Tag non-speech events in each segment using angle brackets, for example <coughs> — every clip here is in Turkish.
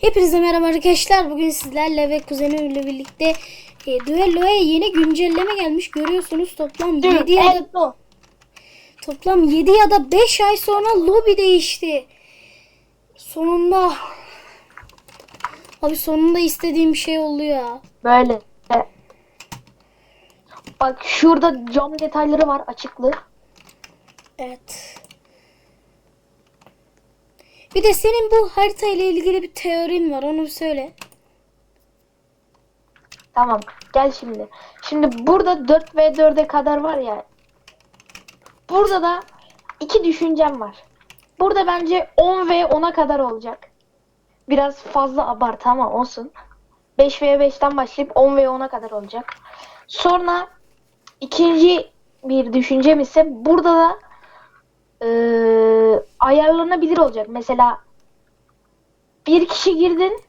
Hepinize merhaba arkadaşlar. Bugün sizlerle ve kuzenimle birlikte e, Duello'ya yeni güncelleme gelmiş. Görüyorsunuz toplam 7 ya da toplam 7 ya da 5 ay sonra lobi değişti. Sonunda Abi sonunda istediğim şey oldu ya. Böyle. Bak şurada cam detayları var açıklı. Evet. Bir de senin bu harita ile ilgili bir teorin var. Onu söyle. Tamam gel şimdi. Şimdi burada 4 ve 4'e kadar var ya. Burada da iki düşüncem var. Burada bence 10 ve 10'a kadar olacak. Biraz fazla abartı ama olsun. 5 ve 5'ten başlayıp 10 ve 10'a kadar olacak. Sonra ikinci bir düşüncem ise burada da eee, ayarlanabilir olacak. Mesela bir kişi girdin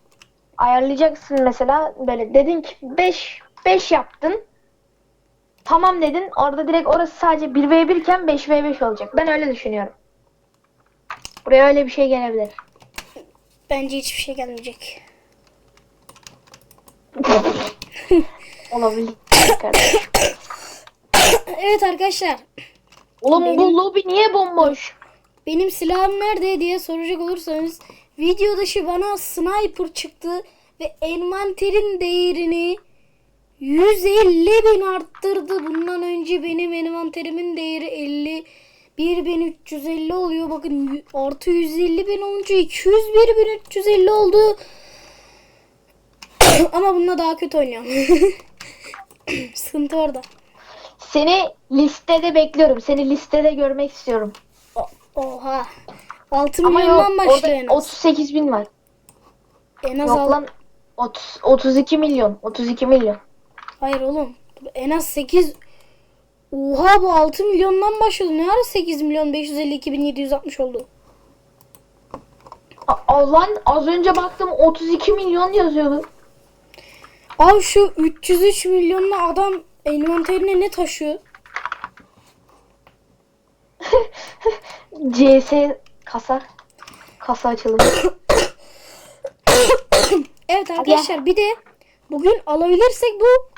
ayarlayacaksın mesela böyle dedin ki 5 5 yaptın. Tamam dedin. Orada direkt orası sadece 1v1 iken 5v5 olacak. Ben öyle düşünüyorum. Buraya öyle bir şey gelebilir. Bence hiçbir şey gelmeyecek. <laughs> Olabilir. <laughs> Evet arkadaşlar. Oğlum Benim- bu lobi niye bomboş? Benim silahım nerede diye soracak olursanız video dışı bana sniper çıktı ve envanterin değerini 150 bin arttırdı. Bundan önce benim envanterimin değeri 50 1350 oluyor. Bakın artı 150 bin olunca 201 bin 350 oldu. <coughs> Ama bununla daha kötü oynuyorum. <coughs> Sıkıntı orada. Seni listede bekliyorum. Seni listede görmek istiyorum. Oha. 6 Ama yok milyondan başlıyor en orada az. 38 bin var. En az Yok al- lan 30, 32 milyon. 32 milyon. Hayır oğlum. En az 8 Oha bu 6 milyondan başladı. Ne ara 8 milyon 552 bin 760 oldu? A- a- lan az önce baktım 32 milyon yazıyordu. Abi şu 303 milyonlu adam envanterine ne taşıyor? <laughs> CS kasa. Kasa açılımı. Evet arkadaşlar bir de bugün alabilirsek bu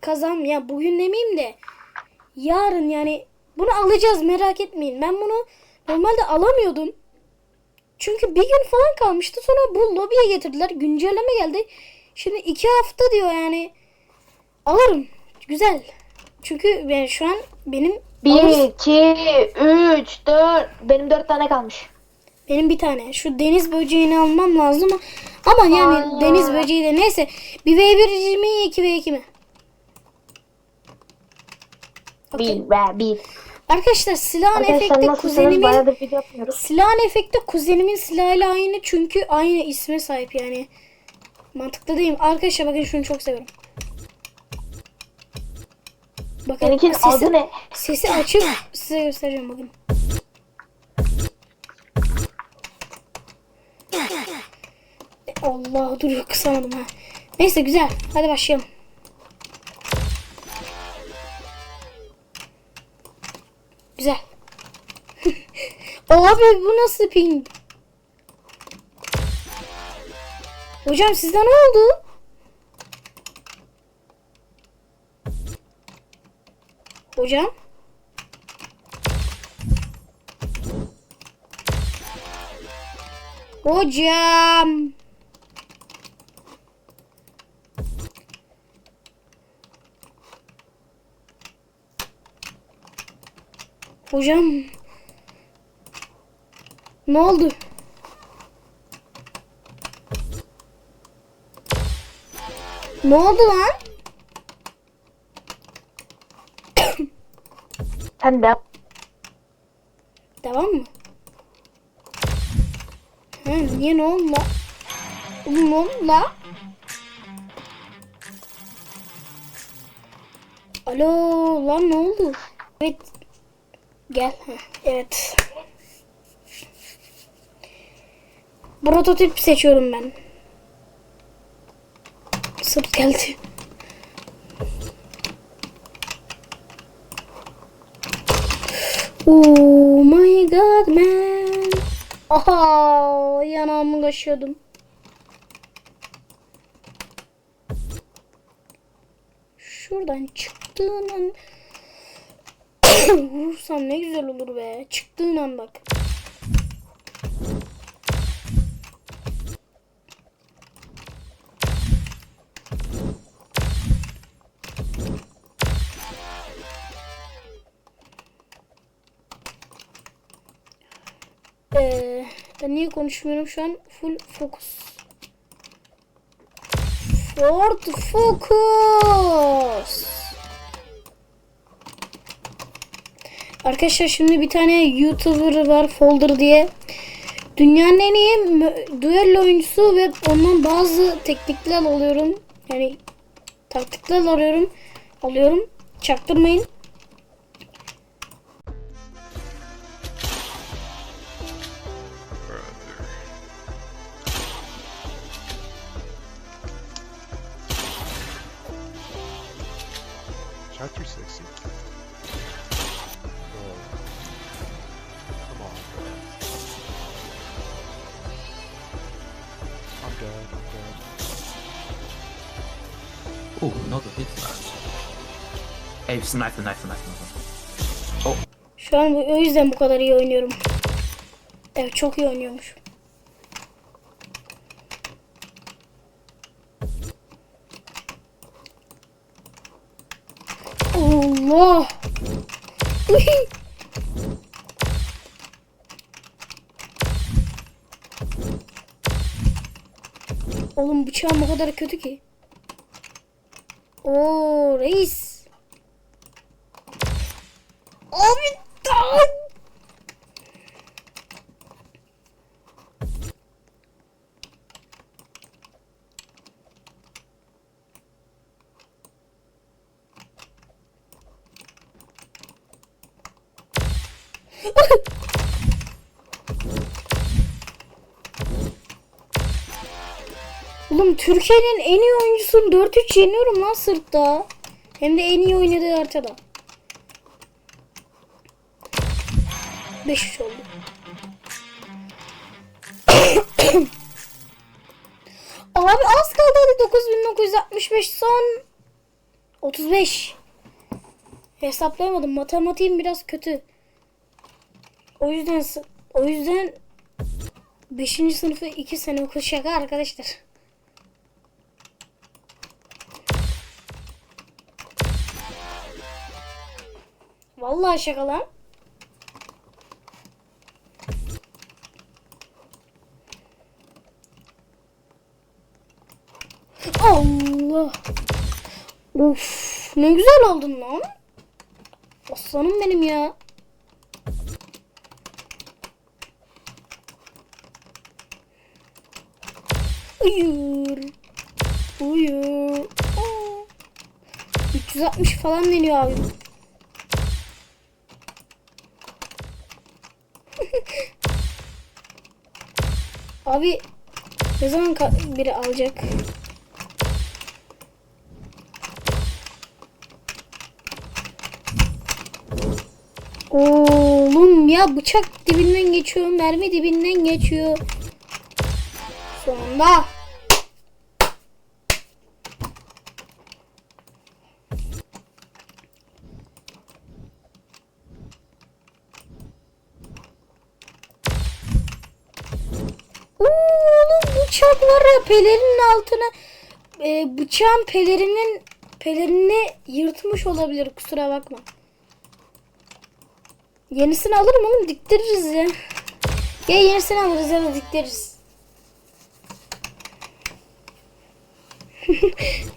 kazan ya bugün demeyeyim de yarın yani bunu alacağız merak etmeyin. Ben bunu normalde alamıyordum. Çünkü bir gün falan kalmıştı sonra bu lobiye getirdiler. Güncelleme geldi. Şimdi iki hafta diyor yani. Alırım. Güzel. Çünkü ben şu an benim 1, 2, 3, 4. Benim 4 tane kalmış. Benim bir tane. Şu deniz böceğini almam lazım ama ama yani Allah. deniz böceği de neyse. Bir V1 mi 2 V2 mi? Okey. 1 ve 1. Arkadaşlar silahın Arkadaşlar efekti nasılsınız? kuzenimin Bayağıdır video yapmıyoruz. silahın efekti kuzenimin silahıyla aynı çünkü aynı isme sahip yani. Mantıklı değil mi? Arkadaşlar bakın şunu çok seviyorum. Bakın Seninkinin sesi, adı ne? sesi açıp size göstereceğim bakın. Allah dur kısamadım ha. Neyse güzel. Hadi başlayalım. Güzel. <laughs> Abi bu nasıl ping? Hocam sizde ne oldu? Hocam? Hocam. Hocam. Ne oldu? Ne oldu lan? Sen de Devam mı? Ha, niye ne oldu? Oğlum ne oldu? Alo lan ne oldu? Evet. Gel. Heh, evet. Prototip seçiyorum ben. Sırt geldi. Oh my god man. Aha yanağımı kaşıyordum. Şuradan çıktığın an <coughs> vurursam ne güzel olur be. Çıktığın an bak. Ben niye konuşmuyorum şu an? Full fokus. Ford Focus. Arkadaşlar şimdi bir tane YouTuber var Folder diye. Dünyanın en iyi düello oyuncusu ve ondan bazı teknikler alıyorum. Yani taktikler alıyorum. Alıyorum. Çaktırmayın. Oh, not a hit that. Hey, sniper, sniper, sniper, sniper. Oh, Şu an bu- o yüzden bu kadar iyi oynuyorum. Evet çok iyi oynuyormuş. Allah. Oğlum bıçağım o kadar kötü ki. Oo reis. Abi tamam. Oğlum Türkiye'nin en iyi oyuncusunu 4-3 yeniyorum lan sırtta. Hem de en iyi oynadığı haritada. 5-3 oldu. <coughs> Abi az kaldı hadi 9965 son 35. Hesaplayamadım. Matematiğim biraz kötü. O yüzden o yüzden 5. sınıfı 2 sene okul şaka arkadaşlar. Vallahi şaka lan. Allah. Of ne güzel aldın lan. Aslanım benim ya. Uyur. Uyur. Aa. 360 falan deniyor abi. Abi ne zaman biri alacak? Oğlum ya bıçak dibinden geçiyor, mermi dibinden geçiyor. Oğlum bıçak var ya pelerinin altına e, bıçağın pelerinin pelerini yırtmış olabilir kusura bakma. Yenisini alırım oğlum diktiririz ya. Ya yenisini alırız ya da diktiririz. <laughs>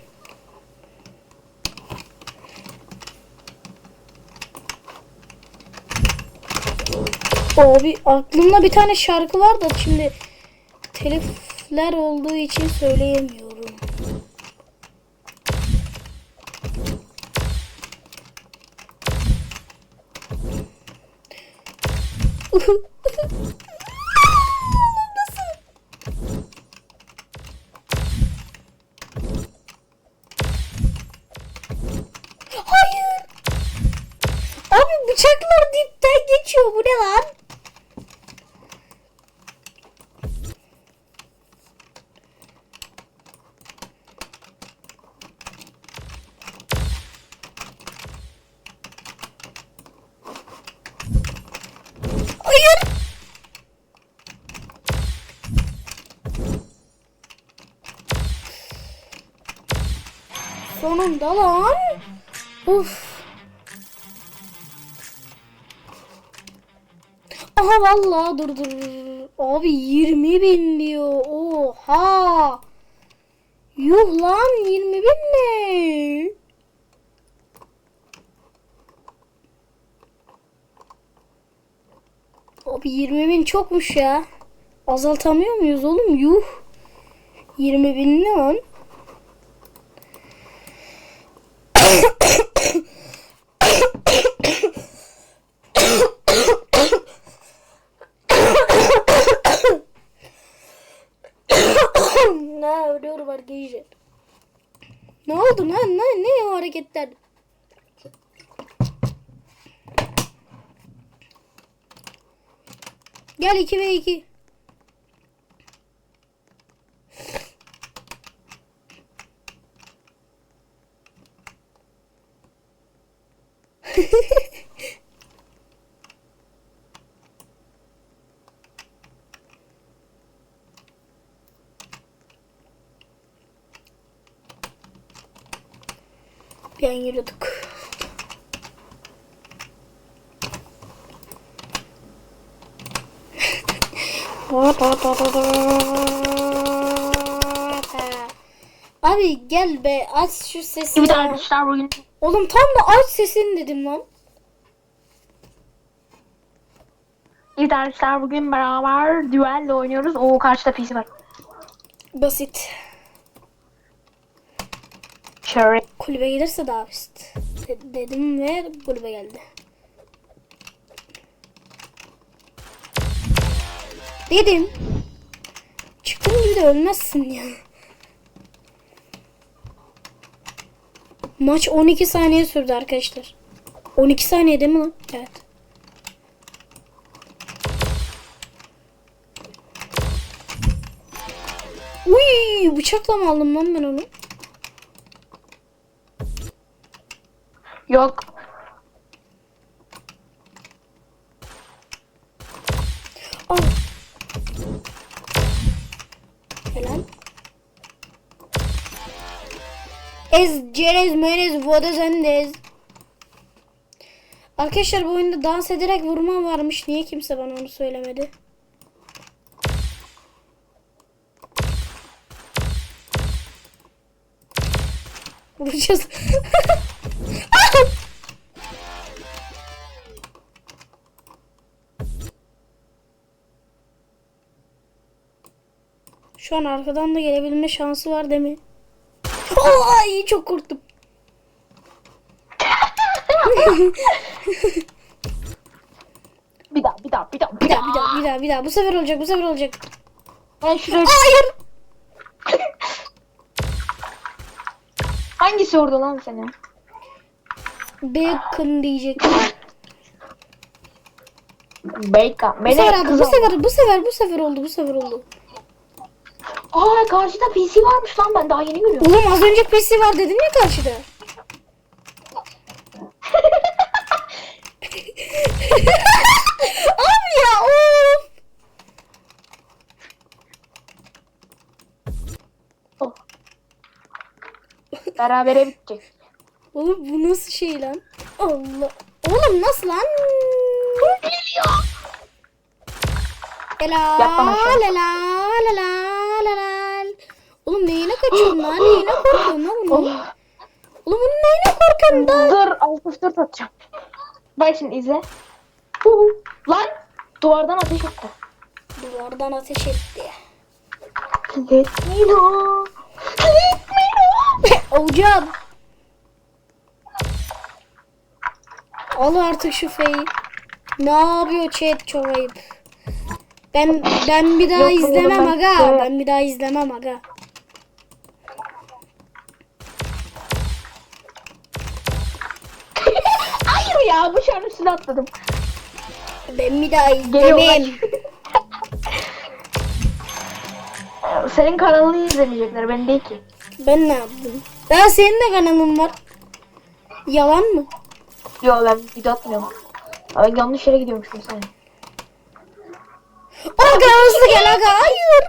Abi aklımda bir tane şarkı var da şimdi telifler olduğu için söyleyemiyorum. <laughs> Hayır. Abi bıçaklar dipten geçiyor. Bu ne lan? Sonunda lan. Uf. Aha vallahi dur dur. Abi 20 bin diyor. Oha. Yuh lan 20 bin ne? Abi 20 bin çokmuş ya. Azaltamıyor muyuz oğlum? Yuh. 20 bin ne lan? ne ölüyorum arkadaşlar. Ne oldu lan? Ne, hareketler? Gel 2 ve 2. Bir an yürüdük. Abi gel be aç şu sesini. Oğlum tam da aç sesini dedim lan. Evet arkadaşlar bugün beraber düelle oynuyoruz. O karşıda PC var. Basit. Şöyle. Kulübe gelirse daha. De- dedim ve kulübe geldi. Dedim. Çıktığın gibi de ölmezsin ya. Maç 12 saniye sürdü arkadaşlar. 12 saniye değil mi lan? Evet. Uy, bıçakla mı aldım lan ben onu? Yok. Al. Helal. Ez, cerez, merez, voda zendez. Arkadaşlar bu oyunda dans ederek vurma varmış. Niye kimse bana onu söylemedi? Vuracağız. <laughs> Şu an arkadan da gelebilme şansı var değil mi? Ay çok korktum. Bir daha bir daha bir daha. Bir daha bir daha bir daha bir daha. Bu sefer olacak bu sefer olacak. Ben şuraya... Hayır. Hangisi vurdu lan seni? Bacon diyecek. Bacon. Bu sefer Bu sefer bu sefer bu sefer oldu. Bu sefer oldu. Aa karşıda PC varmış lan ben daha yeni görüyorum. Oğlum az önce PC var dedin ya karşıda. <laughs> Abi ya of. Oh. Berabere bitecek. Oğlum bu nasıl şey lan? Allah. Oğlum nasıl lan? Geliyor. Helal, helal, helal. Oğlum neyine kaçıyorsun lan? Neyine korkuyorsun lan bunu? Oğlum bunun neyine korkuyorsun da? Dur alt F4 atacağım. Bak şimdi izle. Lan duvardan ateş etti. Duvardan ateş etti. Let me know. Let me know. Hocam. Al artık şu feyi. Ne yapıyor chat çok ayıp. Ben ben bir daha Yok, izlemem ben- aga. Ben bir daha izlemem aga. Ya bıçağın üstüne atladım. Ben bir daha kaç. <laughs> Senin kanalını izlemeyecekler ben değil ki. Ben ne yaptım? Daha senin de kanalın var. Yalan mı? Yo ben video atmıyorum. Ay, yanlış yere gidiyormuşum sen. Aga hızlı gel aga. Hayır.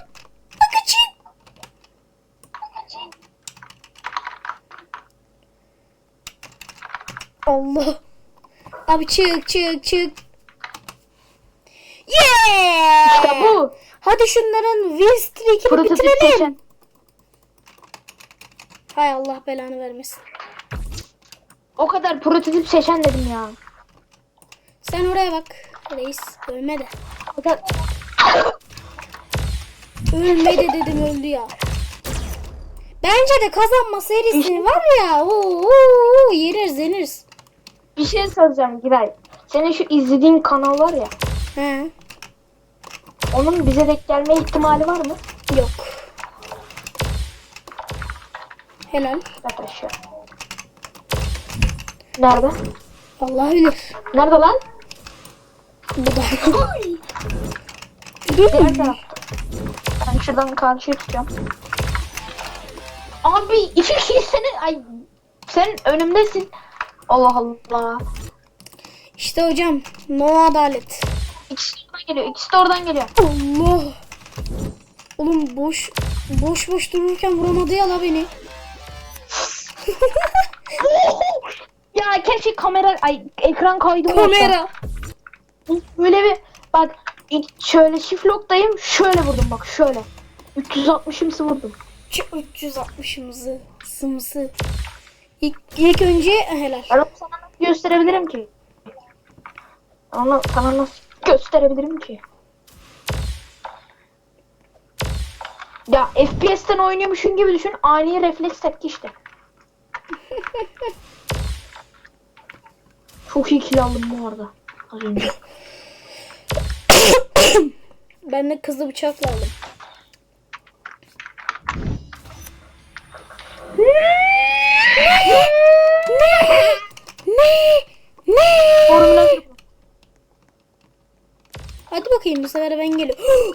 Aga çık. Allah. Abi çık çık çık. Yeah! İşte bu. Hadi şunların win streak'ini Prototip bitirelim. seçen. Hay Allah belanı vermesin. O kadar prototip seçen dedim ya. Sen oraya bak. Reis ölme de. O kadar... Ölme de dedim öldü ya. Bence de kazanma serisi var ya. Oo, oo, yeniriz yeniriz. Bir şey soracağım Giray. Senin şu izlediğin kanal var ya. He. Onun bize denk gelme ihtimali var mı? Yok. Helal. Arkadaşlar. Nerede? Allah bilir. Nerede lan? Bu da. Diğer tarafta. Ben şuradan karşıya tutacağım. Abi iki kişi senin ay sen önümdesin. Allah Allah. İşte hocam no adalet. İkisi de oradan geliyor. İkisi de oradan geliyor. Allah. Oğlum boş boş boş dururken vuramadı ya la beni. <laughs> ya keşke kamera ay ekran kaydı olsa. Kamera. Böyle bir bak şöyle shift lock'tayım şöyle vurdum bak şöyle. 360'ımsı vurdum. Şu 360'ımızı sımsı. İlk, ilk önce helal. Ben onu sana nasıl gösterebilirim ki? Onu sana nasıl gösterebilirim ki? Ya FPS'ten oynuyormuşsun gibi düşün. Ani refleks tepki işte. <laughs> Çok iyi kill aldım bu arada. Az önce. Ben de kızı bıçakla aldım. Ne? Ne? Formula Hadi bakayım bu sefer ben geliyorum. <gasps>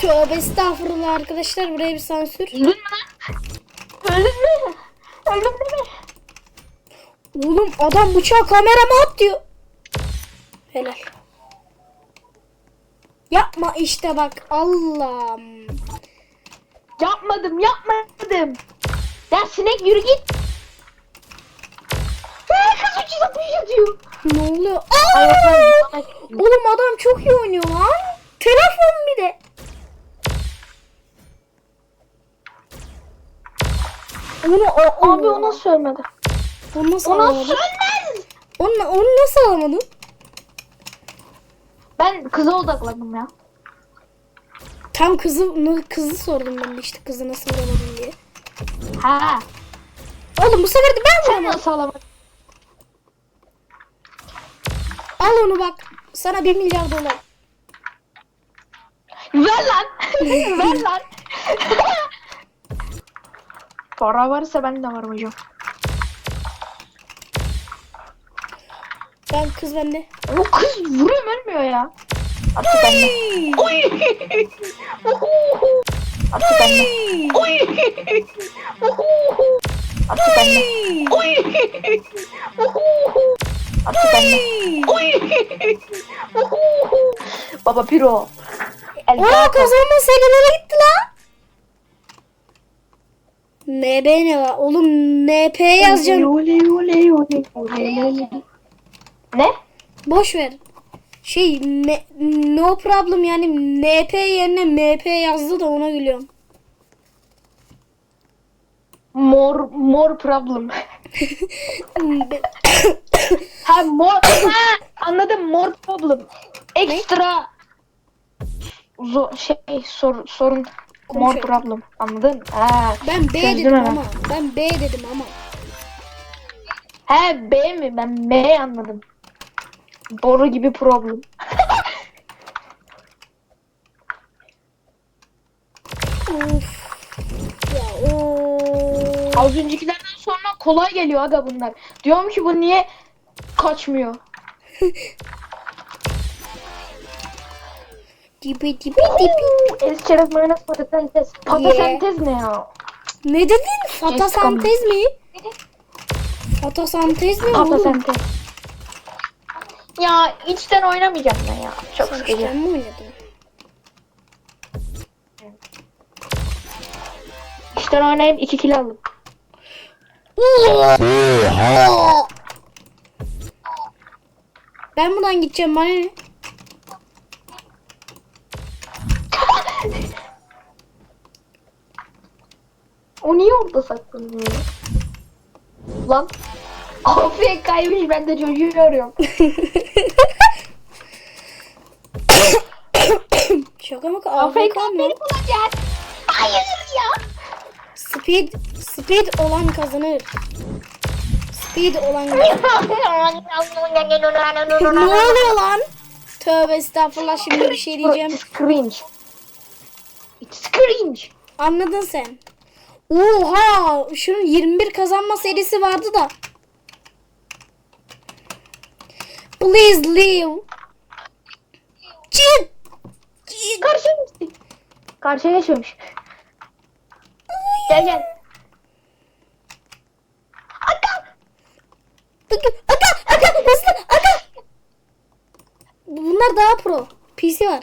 Tövbe estağfurullah arkadaşlar buraya bir sansür. Öldün mü lan? Öldün mü? Öldüm değil mi? Oğlum adam bıçağı kamerama at diyor. Helal. Yapma işte bak Allah'ım. Yapmadım yapmadım. Ya sinek yürü git. Ha, Kız 360 atıyor. Ne oluyor? Aa! Oğlum adam çok iyi oynuyor lan. Telefon bir de. Onu, o, Abi o nasıl ölmedi? Onu nasıl O nasıl alamadın? ölmez? Onu, onu nasıl alamadın? Ben kıza odaklandım ya. Tam kızı kızı sordum ben de işte kızı nasıl alamadın diye. Ha. Oğlum bu sefer de ben Sen vuramadım. nasıl alamadın? Al onu bak. Sana 1 milyar dolar. Ver lan. <laughs> Ver lan. Para varsa ben de varım hocam. Ben kız bende. O kız vuruyor ölmüyor ya. Artık bende. Oy. Artık bende. Oy. Artık bende. Oy. Artık bende. Oy. Baba piro. El kazanma serileri gitti lan. NB ne var? Oğlum NP yazacağım. Oley, oley, oley, oley, oley. Ne? Boş ver. Şey no problem yani NP yerine MP yazdı da ona gülüyorum. More more problem. <laughs> <laughs> ha more ha anladım more problem. Ekstra zo- şey sor, sorun more problem. Anladın? Ha. ben B dedim ama. Ben B dedim ama. He B mi? Ben M anladım. Boru gibi problem. Of. Ya of. Az öncekilerden sonra kolay geliyor aga bunlar. Diyorum ki bu niye kaçmıyor? <laughs> Dibi dibi dibi. El çerez mayonez patatentes. Patatentes ne ya? Ne dedin? Fotosentez mi? Fotosentez mi oğlum? Patatentes. Ya içten oynamayacağım ben ya. Çok Sen sıkıcı. işten mi oynadın? İçten oynayıp 2 kilo aldım. Ben buradan gideceğim bana ne? O niye orada saklanıyor? Lan. Afiyet kaymış ben de çocuğu arıyorum. <laughs> Şaka mı? Afiyet mı? beni bulacak. Hayır ya. Speed, speed olan kazanır. Speed olan <laughs> ne oluyor lan? Tövbe estağfurullah şimdi bir şey diyeceğim. It's cringe. It's cringe. Anladın sen. Oha! Şunun 21 kazanma serisi vardı da. Please leave. Çık. Karşıya geçti. Karşıya geçmemiş. Gel gel. Aga, aga, aga, hızlı, aga. Bunlar daha pro. PC var.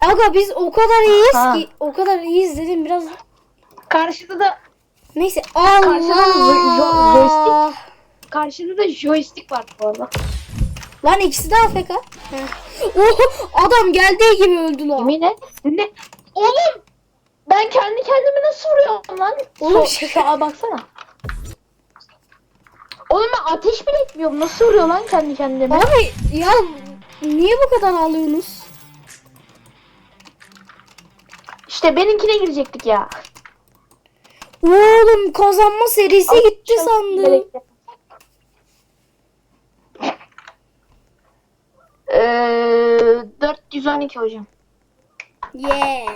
Aga biz o kadar iyiyiz Ha. ki, o kadar iyiyiz dedim biraz. Karşıda da Neyse Karşıda da jo- jo- Allah. joystick. karşıda da joystick var bu arada. Lan ikisi de AFK. Heh. Oha, adam geldiği gibi öldü lan. Yemin et. Ne? Oğlum ben kendi kendime nasıl vuruyorum lan? Oğlum Oğlum <laughs> şaka- baksana. Oğlum ben ateş bile etmiyorum. Nasıl vuruyor lan kendi kendime? Abi ya niye bu kadar ağlıyorsunuz? İşte benimkine girecektik ya. Oğlum kazanma serisi gitti sandım. Ee, 412 hocam. Yeah.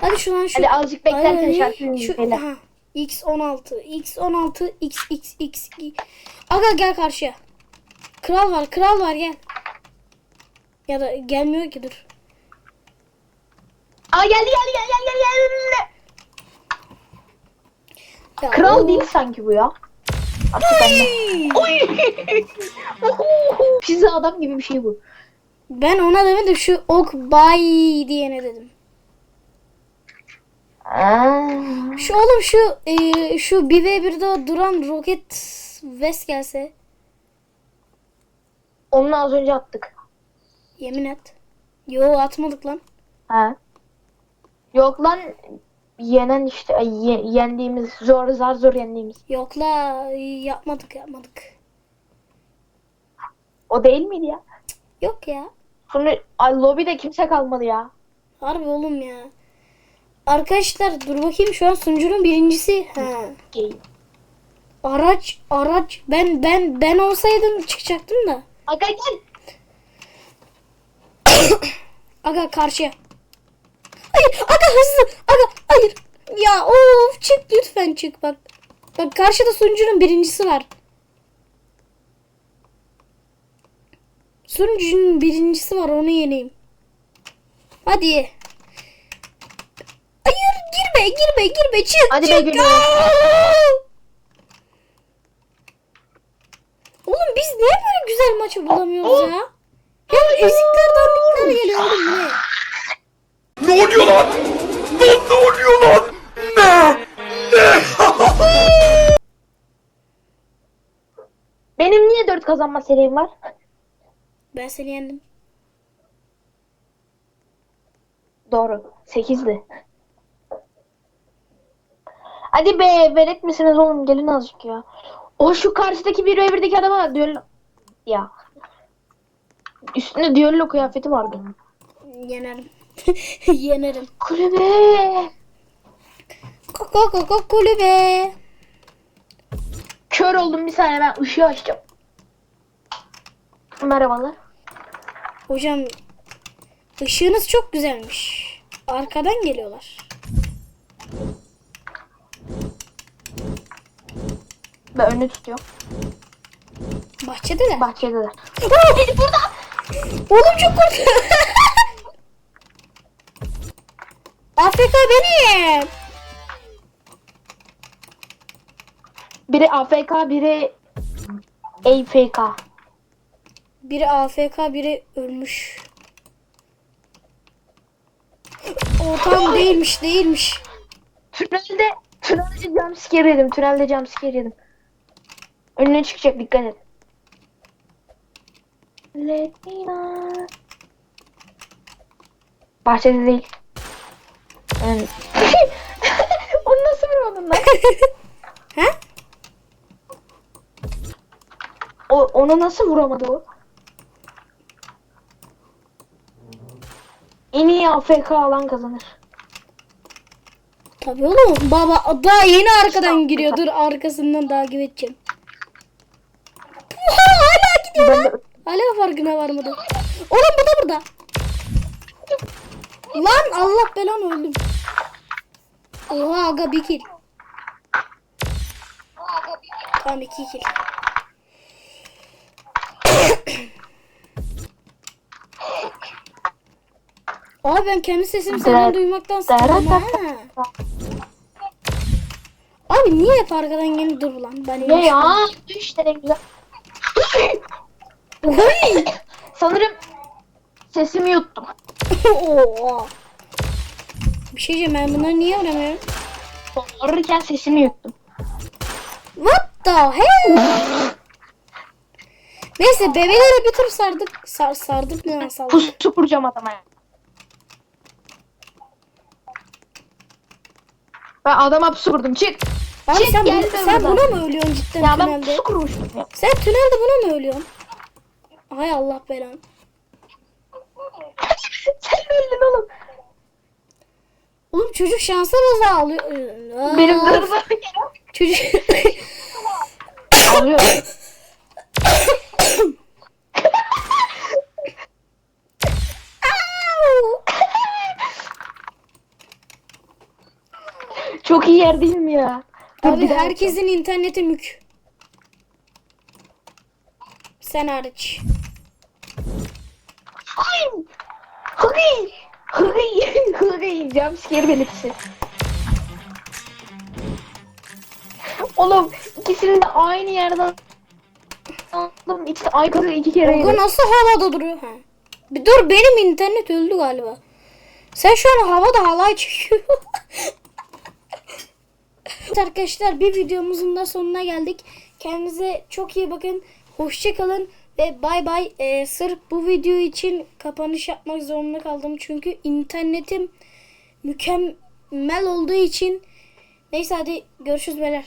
Hadi şuradan şu. Hadi azıcık beklersen Ay, şarkı şu, aha, X16, X16, X, X, X. Aga gel karşıya. Kral var, kral var gel. Ya da gelmiyor ki dur. Aa geldi geldi geldi geldi geldi geldi. Ya, Kral o- değil sanki bu ya. <laughs> Pizza adam gibi bir şey bu. Ben ona demedim şu ok bay diyene dedim. Şu oğlum şu e, şu 1v1'de duran roket vest gelse Onu az önce attık. yemin et. Yo atmadık lan. Ha. Yok lan yenen işte ye- yendiğimiz zor zar zor yendiğimiz. Yok la yapmadık yapmadık. O değil miydi ya? Yok ya. Sonra ay, lobide kimse kalmadı ya. Harbi oğlum ya. Arkadaşlar dur bakayım şu an sunucunun birincisi. Ha. Araç araç ben ben ben olsaydım çıkacaktım da. Aga gel. Aga karşıya. Hayır aga hızlı. Aga hayır. Ya of çık lütfen çık bak. Bak karşıda sunucunun birincisi var. Sunucunun birincisi var onu yeneyim. Hadi. Hayır girme girme girme çık Hadi çık. be! Oğlum biz niye böyle güzel maçı bulamıyoruz ya? Ya ezikler dandikler geliyor oğlum ne? Ne oluyor lan? Ne, ne oluyor lan? Ne? Ne? <laughs> Benim niye 4 kazanma serim var? Ben seni yendim. Doğru. 8'di. Hadi be velet misiniz oğlum gelin azıcık ya. O şu karşıdaki bir ve birdeki adama düello. Ya. Üstünde düello kıyafeti vardı. Yenerim. <laughs> Yenerim. Kulübe. Koko koko kulübe. Kör oldum bir saniye ben ışığı açacağım. Merhabalar. Hocam ışığınız çok güzelmiş. Arkadan geliyorlar. Ben önünü tutuyorum. Bahçedeler. Bahçedeler. Burada. Oğlum çok korkuyorum. <laughs> Afrika benim. Biri AFK biri AFK. Biri AFK biri ölmüş. <gasps> O tam değilmiş değilmiş. Tünelde tünelde jumpscare yedim. Tünelde jumpscare yedim. Önüne çıkacak dikkat et. Let me know. Bahçede değil. Yani... <laughs> Onu nasıl vurmadın lan? <laughs> He? O, onu nasıl vuramadı o? En iyi AFK alan kazanır. Tabii oğlum. Baba daha yeni arkadan giriyor. Dur arkasından takip edeceğim. Oha, hala gidiyor lan. Hala farkına varmadı. Oğlum bu da burada. <laughs> Lan Allah belanı öldüm. Oha aga bir kill. Tamam iki kill. Abi ben kendi sesimi senden duymaktan sıkıldım ha. Abi niye hep arkadan yeni dur lan? Ben ne ya? Ne güzel. Oy! Sanırım sesimi yuttum. <laughs> Oha. Bir şey diyeceğim ben bunları niye oynamıyorum? Sorurken sesimi yuttum. What the hell? Neyse bebelere bir tur sardık. Sar, sardık ne lan saldık. Pusu kuracağım adama. Ben adama pusu kurdum. Çık. Abi Çık sen, bu- sen buna mı ölüyorsun cidden Ya ben tünelde? pusu kurmuştum ya. Sen tünelde buna mı ölüyorsun? Hay Allah belanı. Sen öldün oğlum. Oğlum çocuk şansa baz ağlıyor. Benim zırhım Çocuk... alıyor. Çok iyi yer değil mi ya? Dur, Abi herkesin interneti mük. Sen hariç. Hıy! Hıy! Hıy! Jumpscare belirtisi. Oğlum ikisini de aynı yerden aldım. İkisi aynı iki kere yedim. nasıl? havada duruyor? Ha. Bir dur benim internet öldü galiba. Sen şu an havada halay çekiyor. <laughs> Arkadaşlar bir videomuzun da sonuna geldik. Kendinize çok iyi bakın. Hoşçakalın ve bay bay. Ee, sırf bu video için kapanış yapmak zorunda kaldım. Çünkü internetim mükemmel olduğu için. Neyse hadi görüşürüz beyler.